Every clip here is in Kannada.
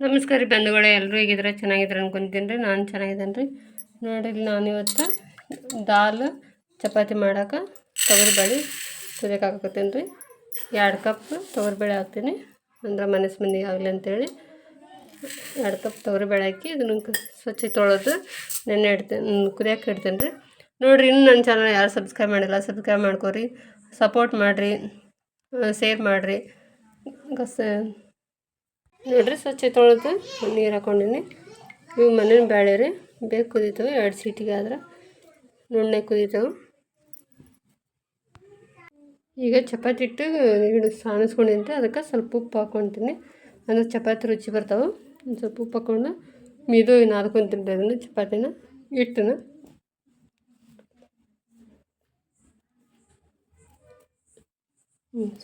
ನಮಸ್ಕಾರ ರೀ ಬಂಧುಗಳೇ ಎಲ್ಲರೂ ಹೇಗಿದ್ರೆ ಚೆನ್ನಾಗಿದ್ರೆ ಅನ್ಕೊಂತೀನಿ ರೀ. ನಾನು ಚೆನ್ನಾಗಿದ್ದೇನೆ ರೀ. ನೋಡಿರಿ ನಾನು ಇವತ್ತು ದಾಲ್, ಚಪಾತಿ ಮಾಡೋಕೆ ತೊಗರಿಬೇಳೆ ಕುದಿಯಕ್ಕೆ ಹಾಕತ್ತೀನಿ ರೀ. ಎರಡು ಕಪ್ ತೊಗರಿಬೇಳೆ ಹಾಕ್ತೀನಿ. ಅಂದ್ರೆ ಮನಸ್ಸು ಮಂದಿಗೆ ಆಗಲಿ ಅಂತೇಳಿ ಎರಡು ಕಪ್ ತೊಗರಿಬೇಳೆ ಹಾಕಿ ಇದನ್ನು ಕ- ಸ್ವಚ್ಛ ತೊಳೆದು ನೆನ್ನೆ ಇಡ್ತೀನಿ ಕುದಿಯಕ್ಕೆ ಇಡ್ತೀನಿ ರೀ. ನೋಡಿರಿ, ಇನ್ನು ನನ್ನ ಚಾನಲ್ ಯಾರು ಸಬ್ಸ್ಕ್ರೈಬ್ ಮಾಡಿಲ್ಲ ಸಬ್ಸ್ಕ್ರೈಬ್ ಮಾಡ್ಕೊರಿ. ಸಪೋರ್ಟ್ ಮಾಡಿರಿ. ಶೇರ್ ಮಾಡಿರಿ. ನೋಡ್ರಿ ಸ್ವಚ್ಛ ತೊಳೆದು ನೀರು ಹಾಕೊಂಡಿನಿ ಇವು ಮನೇನ ಬೇಳೆ ರೀ. ಬೇಗ ಕುದೀತವೆ, ಎರಡು ಸೀಟಿಗೆ ಆದ್ರೆ ನುಣ್ಣೆ ಕುದೀತವೆ. ಈಗ ಚಪಾತಿ ಹಿಟ್ಟು ಹಿಡಿದು ಸಾಣಿಸ್ಕೊಂಡಿದ್ದೆ. ಅದಕ್ಕೆ ಸ್ವಲ್ಪ ಉಪ್ಪು ಹಾಕ್ಕೊತೀನಿ ಅಂದರೆ ಚಪಾತಿ ರುಚಿ ಬರ್ತಾವೆ. ಒಂದು ಸ್ವಲ್ಪ ಉಪ್ಪು ಹಾಕ್ಕೊಂಡು ಮಿದು ನಾದ್ಕೊತೀನಿ ಅದನ್ನು ಚಪಾತಿನ ಹಿಟ್ಟನ್ನ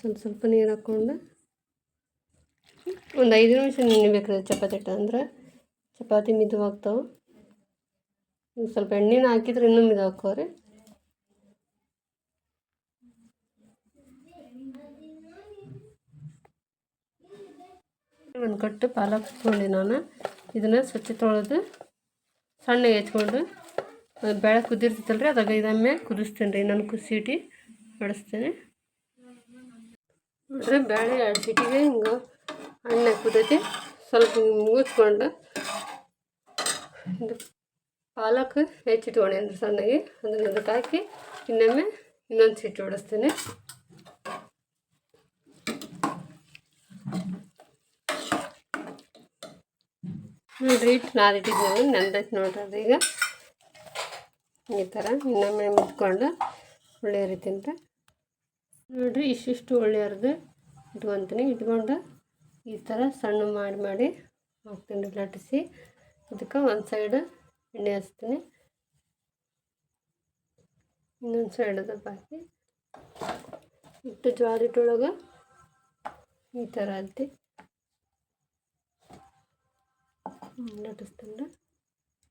ಸ್ವಲ್ಪ ಸ್ವಲ್ಪ ನೀರು ಹಾಕ್ಕೊಂಡು ಒಂದು ಐದು ನಿಮಿಷ ನೆನಿಬೇಕು ರೀ ಚಪಾತಿ ಹಿಟ್ಟು ಅಂದ್ರೆ ಚಪಾತಿ ಮಿದುವಾಗ್ತಾವೆ. ಸ್ವಲ್ಪ ಎಣ್ಣೆನ ಹಾಕಿದ್ರೆ ಇನ್ನೂ ಮಿದುವಾಗ್ತಾವೆ ಒಂದು ಕಟ್ಟು ಪಾಲಕ್ ಹಚ್ಕೊಂಡು ನಾನು. ಇದನ್ನ ಸ್ವಚ್ಛ ತೊಳೆದು ಸಣ್ಣಗೆ ಹೆಚ್ಕೊಂಡು ಬೆಳೆ ಕುದಿರ್ತೈತಲ್ಲ ರೀ ಅದಾಗ ಇದೊಮ್ಮೆ ಕುದಿಸ್ತೀನಿ ರೀ. ನಾನು ಕುಸಿಟಿ ಬಡಿಸ್ತೀನಿ ಬೇಳೆ ಎರಡು ಸೀಟಿಗೆ ಹಿಂಗೆ ಎಣ್ಣೆ ಕುದತಿ. ಸ್ವಲ್ಪ ಮುಗಿಸ್ಕೊಂಡು ಇದು ಪಾಲಕ್ ಹೆಚ್ಚಿಟ್ಕೊಂಡೆ ಅಂದ್ರೆ ಸಣ್ಣಗೆ ಅದನ್ನು ಅದಕ್ಕೆ ಹಾಕಿ ಇನ್ನೊಮ್ಮೆ ಇನ್ನೊಂದು ಸೀಟ್ ಹೊಡಿಸ್ತೀನಿ. ನೋಡ್ರಿ ಇಟ್ಟು ನಾದಿಟ್ಟಿದ್ನಲ್ಲ ನೆಂದೈತೆ ನೋಡ್ರಿ ಅದು ಈಗ. ಈ ಥರ ಇನ್ನೊಮ್ಮೆ ಮುಟ್ಕೊಂಡು ಒಳ್ಳೆ ರೀತಿಯಿಂದ ನೋಡ್ರಿ, ಇಷ್ಟಿಷ್ಟು ಒಳ್ಳೆ ಅರ್ದು ಇಟ್ಕೊತೀನಿ. ಇಟ್ಕೊಂಡು ಈ ಥರ ಸಣ್ಣ ಮಾಡಿ ಮಾಡಿ ಹಾಕ್ತೀನಿ, ಲಟ್ಟಿಸಿ. ಅದಕ್ಕೆ ಒಂದು ಸೈಡ್ ಎಣ್ಣೆ ಹಚ್ತೀನಿ. ಇನ್ನೊಂದು ಸೈಡ್ ದಪ್ಪ ಹಾಕಿ. ಇಟ್ಟು ಜ್ವಾಳ ಹಿಟ್ಟೊಳಗೆ ಈ ಥರ ಅಲ್ತಿ ಲಟ್ಟಿಸ್ತೀನಿ.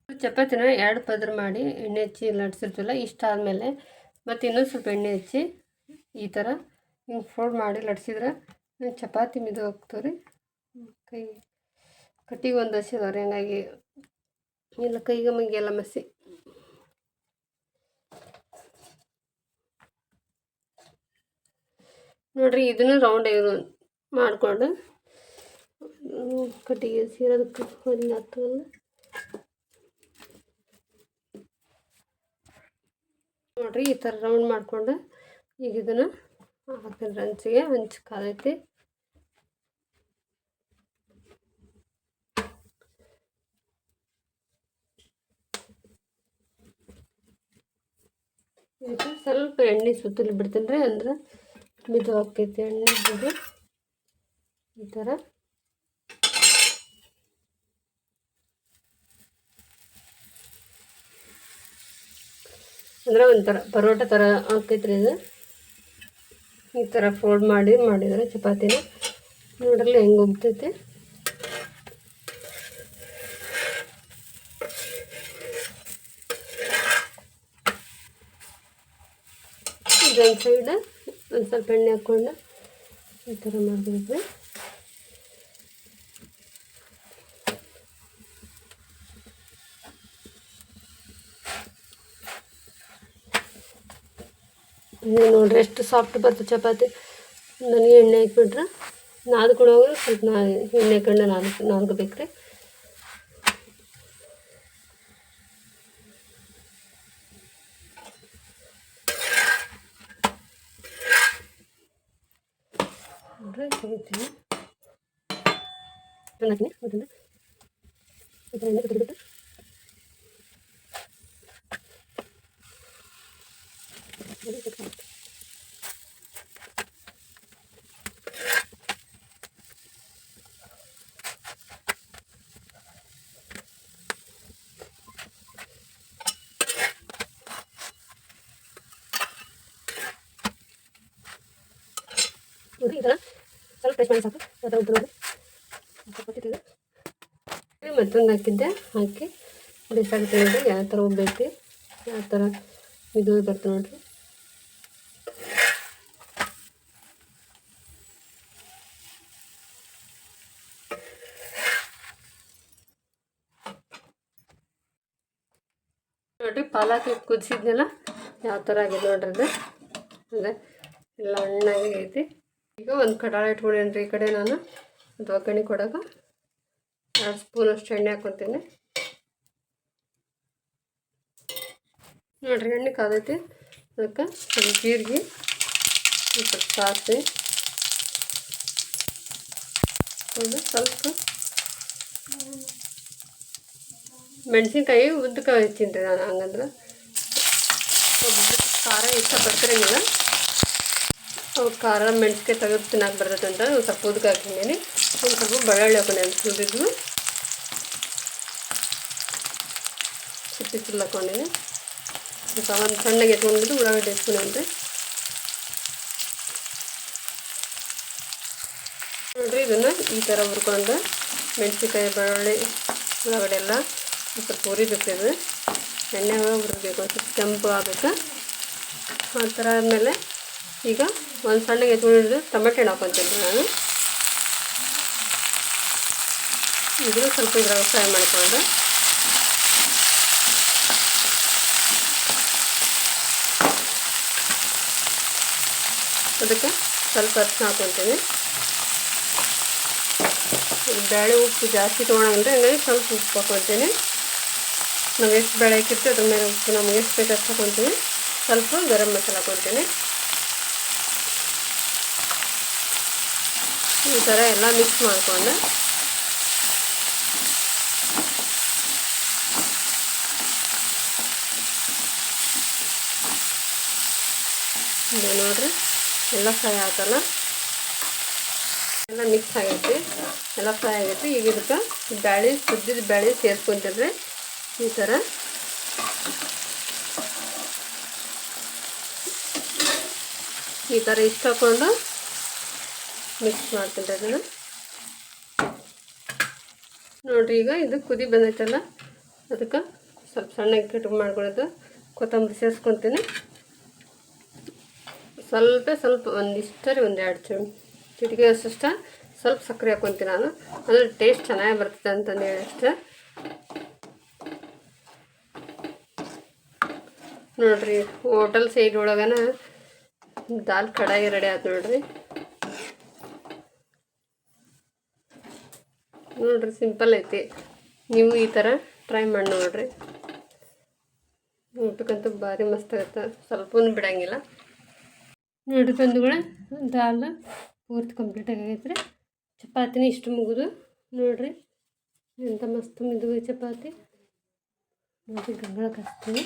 ಚಪಾತಿನ ಎರಡು ಪದ್ರ ಮಾಡಿ ಎಣ್ಣೆ ಹಚ್ಚಿ ಲಟ್ಸಿರ್ತೀವಲ್ಲ ಇಷ್ಟ ಆದಮೇಲೆ ಮತ್ತು ಇನ್ನೊಂದು ಸ್ವಲ್ಪ ಎಣ್ಣೆ ಹಚ್ಚಿ ಈ ಥರ ಹಿಂಗೆ ಫೋಲ್ಡ್ ಮಾಡಿ ಲಟ್ಸಿದ್ರೆ ಚಪಾತಿ ಮಿದು ಹಾಕ್ತವ್ರಿ ಕೈ ಕಟ್ಟಿಗೆ ಒಂದು ಹಸಿ ರೀ ಹಂಗಾಗಿ ಇಲ್ಲ ಕೈಗೆ ಮಂಗೆಲ್ಲ ಮಸಿ. ನೋಡ್ರಿ ಇದನ್ನು ರೌಂಡ್ ಮಾಡಿಕೊಂಡು ಕಟ್ಟಿಗೆ ಸೀರೋದಕ್ಕೆ ಒಂದು ಹತ್ತಲ್ಲ ನೋಡ್ರಿ ಈ ಥರ ರೌಂಡ್ ಮಾಡಿಕೊಂಡು ಈಗ ಇದನ್ನು ಹಾಕ್ತೀನಿ ಹಂಚಿಗೆ, ಹಂಚು ಕಾದೈತಿ ಇದಕ್ಕೆ ಸ್ವಲ್ಪ ಎಣ್ಣೆ ಸುತ್ತಲಿ ಬಿಡ್ತೀನಿ ರೀ ಅಂದ್ರೆ ಮಿದು ಹಾಕೈತಿ ಎಣ್ಣೆ ಬಿಡಿ. ಈ ಥರ ಅಂದ್ರೆ ಒಂಥರ ಪರೋಟ ಥರ ಆಕೈತ್ರಿ ಇದು. ಈ ಥರ ಫೋಲ್ಡ್ ಮಾಡಿ ಮಾಡಿದರೆ ಚಪಾತಿನ ನೋಡಲಿ ಹೆಂಗೆ ಹೋಗ್ತೈತಿ ಇದೊಂದು ಸೈಡ್ ಒಂದು ಸ್ವಲ್ಪ ಎಣ್ಣೆ ಹಾಕ್ಕೊಂಡು. ಈ ಥರ ಮಾಡಬೇಕು ನೀವು ನೋಡ್ರಿ, ಎಷ್ಟು ಸಾಫ್ಟ್ ಬರ್ತದೆ ಚಪಾತಿ. ನನಗೆ ಎಣ್ಣೆ ಹಾಕ್ಬಿಟ್ರೆ ನಾದ್ಕೊಳೋವಾಗ ಸ್ವಲ್ಪ ನಾ ಎಣ್ಣೆ ಹಾಕೊಂಡು ನಾದ್ ನಾದ್ಕೋಬೇಕು ರೀ ನೋಡ್ರಿ ತೆಗಿತೀನಿ ಹಾಕ್ತೀನಿ ಅದನ್ನು ಈ ಥರ ಎಣ್ಣೆ ತೆಗೆದುಬಿಟ್ಟು ನೋಡಿ ಈ ಪ್ರೆಸ್ ಮಾಡಿ ಸಾಕು. ಆ ಥರ ಮತ್ತೊಂದು ಹಾಕಿದ್ದೆ ಹಾಕಿ ಬೇಸಾಗುತ್ತೆ ನೋಡಿರಿ ಯಾವ ಥರ ಉಬ್ಬೈತಿ ಯಾವ ಥರ ಇದು ಬರ್ತದೆ ನೋಡಿರಿ. ನೋಡ್ರಿ, ಪಾಲಕ್ ಇಟ್ಟು ಕುದಿಸಿದ್ನೆಲ್ಲ, ಯಾವ ಥರ ಆಗಿದೆ ನೋಡ್ರಿ ಅದು. ಅಂದರೆ ಎಲ್ಲ ಹಣ್ಣಾಗೈತಿ ಈಗ ಒಂದು ಕಡಾಳ ಇಟ್ಕೊಂಡೇನಿ ಈ ಕಡೆ ನಾನು. ಅದು ಒಗ್ಗರಣೆ ಕೊಡೋಕೆ ಎರಡು ಸ್ಪೂನ್ ಅಷ್ಟು ಎಣ್ಣೆ ಹಾಕ್ಕೊತೀನಿ. ನೋಡಿರಿ ಎಣ್ಣೆ ಕಾದೈತಿ. ಅದಕ್ಕೆ ಸ್ವಲ್ಪ ಜೀರಿಗೆ ಸ್ವಲ್ಪ ಸಾಸಿವೆ. ಒಂದು ಸ್ವಲ್ಪ ಮೆಣಸಿನ್ಕಾಯಿ ಉದ್ದಕ್ಕೆ ಹೆಚ್ಚೀನಿ ರೀ ನಾನು ಹಂಗಂದ್ರೆ. ಖಾರ ಇಷ್ಟಪಡ್ತಿರಂಗಿಲ್ಲ ಅವು ಖಾರ ಮೆಣಸಿಗೆ ತೆಗೆದು ತಿನ್ನಕ್ಕೆ ಬರ್ತೈತೆ ಅಂತ ಒಂದು ಸ್ವಲ್ಪ ಉದ್ಕ ಹಾಕಿದ್ದೀನಿ ಒಂದು ಸ್ವಲ್ಪ ಬೆಳ್ಳುಳ್ಳಿ ಹಾಕೊಂಡು ಸುಲಿದಿದ್ವು ಸಿಪ್ಪಿ ಸುಲ್ ಸ್ವಲ್ಪ ಒಂದು ಸಣ್ಣಗೆ ಎತ್ಕೊಂಡ್ಬಿಟ್ಟು ಉಳ್ಳಾಗಡ್ಡೆ ಅಂದರೆ ನೋಡಿರಿ, ಇದನ್ನು ಈ ಥರ ಹುರ್ಕೊಂಡು ಮೆಣಸಿನ್ಕಾಯಿ, ಬೆಳ್ಳುಳ್ಳಿ, ಉಳ್ಳಾಗಡ್ಡೆ ಎಲ್ಲ ಸ್ವಲ್ಪ ಹುರಿಬೇಕು ಇದು. ಎಣ್ಣೆ ಹುರಿಬೇಕು ಸ್ವಲ್ಪ ಕೆಂಪು ಆಗಬೇಕು. ಆ ಥರ ಆದಮೇಲೆ ಈಗ ಒಂದು ಸಣ್ಣಗೆ ತುಳಿದು ಟೊಮೆಟೊ ಹಣ್ಣು ಹಾಕೊತೀನಿ ನಾನು. ಇದನ್ನು ಸ್ವಲ್ಪ ಇದ್ರಾಗ ಫ್ರೈ ಮಾಡಿಕೊಂಡು ಅದಕ್ಕೆ ಸ್ವಲ್ಪ ಅರ್ಶಿನ ಹಾಕೊತೀನಿ. ಬೇಳೆ ಉಪ್ಪು ಜಾಸ್ತಿ ತೊಗೊಳಂಗಿಲ್ಲ ಹಂಗಾಗಿ ಸ್ವಲ್ಪ ಉಪ್ಪು ಹಾಕೊತೀನಿ. ನಾವು ಎಷ್ಟು ಬೇಳೆ ಹಾಕಿರ್ತೀವಿ ಅದ್ರ ಮೇಲೆ ಉಪ್ಪು, ನಮ್ಗೆ ಎಷ್ಟು ಬೇಕು ಅಷ್ಟು ಹಾಕೊತೀನಿ. ಸ್ವಲ್ಪ ಗರಂ ಮಸಾಲೆ ಹಾಕೊತೀನಿ. ಈ ಥರ ಎಲ್ಲ ಮಿಕ್ಸ್ ಮಾಡಿಕೊಂಡು ಇದು ನೋಡ್ರಿ, ಎಲ್ಲ ಫ್ರೈ ಆಗಲ್ಲ ಎಲ್ಲ ಮಿಕ್ಸ್ ಆಗೈತಿ, ಎಲ್ಲ ಫ್ರೈ ಆಗೈತಿ. ಈಗ ಇದಕ್ಕೆ ಬ್ಯಾಳಿ ಸುದ್ದಿದ ಬ್ಯಾಳಿ ಸೇರ್ಕೊಂತಿದ್ರಿ ಈ ಥರ ಈ ಥರ ಇಷ್ಟು ಹಾಕೊಂಡು ಮಿಕ್ಸ್ ಮಾಡ್ತೀನಿ ಅದನ್ನು ನೋಡಿರಿ ಈಗ ಇದು ಕುದಿ ಬಂದೈತಲ್ಲ, ಅದಕ್ಕೆ ಸ್ವಲ್ಪ ಸಣ್ಣಗೆ ಕಟ್ ಮಾಡ್ಕೊಳ್ಳೋದು, ಕೊತ್ತಂಬರಿ ಸೇರಿಸ್ಕೊತೀನಿ. ಸ್ವಲ್ಪ ಸ್ವಲ್ಪ ಒಂದಿಷ್ಟರಿ, ಒಂದು ಎರಡು ಚಮ್, ಚಿಟಿಕೆ ಅಷ್ಟ ಸ್ವಲ್ಪ ಸಕ್ಕರೆ ಹಾಕೊತೀನಿ ನಾನು. ಅಂದರೆ ಟೇಸ್ಟ್ ಚೆನ್ನಾಗಿ ಬರ್ತದೆ ಅಂತಂದು ಹೇಳಿ ಅಷ್ಟೇ. ನೋಡಿರಿ, ಹೋಟೆಲ್ ಸೈಡ್ ಒಳಗನ ದಾಲ್ ಕಡಾಯಿ ರೆಡಿ ಆಯ್ತು ನೋಡ್ರಿ. ನೋಡ್ರಿ ಸಿಂಪಲ್ ಐತಿ. ನೀವು ಈ ಥರ ಟ್ರೈ ಮಾಡಿ ನೋಡ್ರಿ. ಊಟಕ್ಕಂತೂ ಭಾರಿ ಮಸ್ತ್ ಆಗುತ್ತೆ. ಸ್ವಲ್ಪನೂ ಬಿಡಂಗಿಲ್ಲ. ನೋಡ್ರಿ ಬಂಧುಗಳ, ದಾಲ್ ಪೂರ್ತಿ ಕಂಪ್ಲೀಟಾಗಿ ಆಗೈತ್ರಿ. ಚಪಾತಿನ ಇಷ್ಟು ಮುಗಿದು. ನೋಡ್ರಿ ಎಂಥ ಮಸ್ತ್ ಮಿದುವೆ ಚಪಾತಿ. ನೋಡಿ ಗಂಗಳಕ್ಕೆ ಹಚ್ತೀನಿ.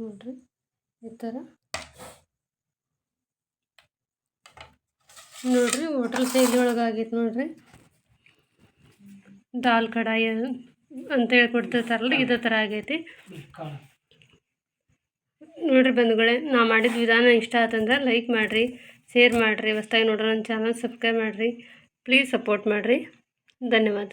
ನೋಡ್ರಿ, ಈ ಥರ ನೋಡ್ರಿ ಹೋಟೆಲ್ ಶೈಲಿ ಆಗೈತೆ ನೋಡ್ರಿ. ದಾಲ್ ಕಡಾಯಿ ಅಂತ ಹೇಳಿ ಕೊಡ್ತಿರ್ತಾರಲ್ಲ ಇದೇ ಥರ ಆಗೈತಿ. ನೋಡ್ರಿ ಬಂಧುಗಳೇ ನಾ ಮಾಡಿದ ವಿಧಾನ ಇಷ್ಟ ಆತಂದ್ರೆ ಲೈಕ್ ಮಾಡಿರಿ ಶೇರ್ ಮಾಡಿರಿ, ಹೊಸ್ದಾಗಿ ನೋಡ್ರಿ ನನ್ನ ಚಾನಲ್ ಸಬ್ಸ್ಕ್ರೈಬ್ ಮಾಡಿರಿ. ಪ್ಲೀಸ್ ಸಪೋರ್ಟ್ ಮಾಡಿರಿ. ಧನ್ಯವಾದ.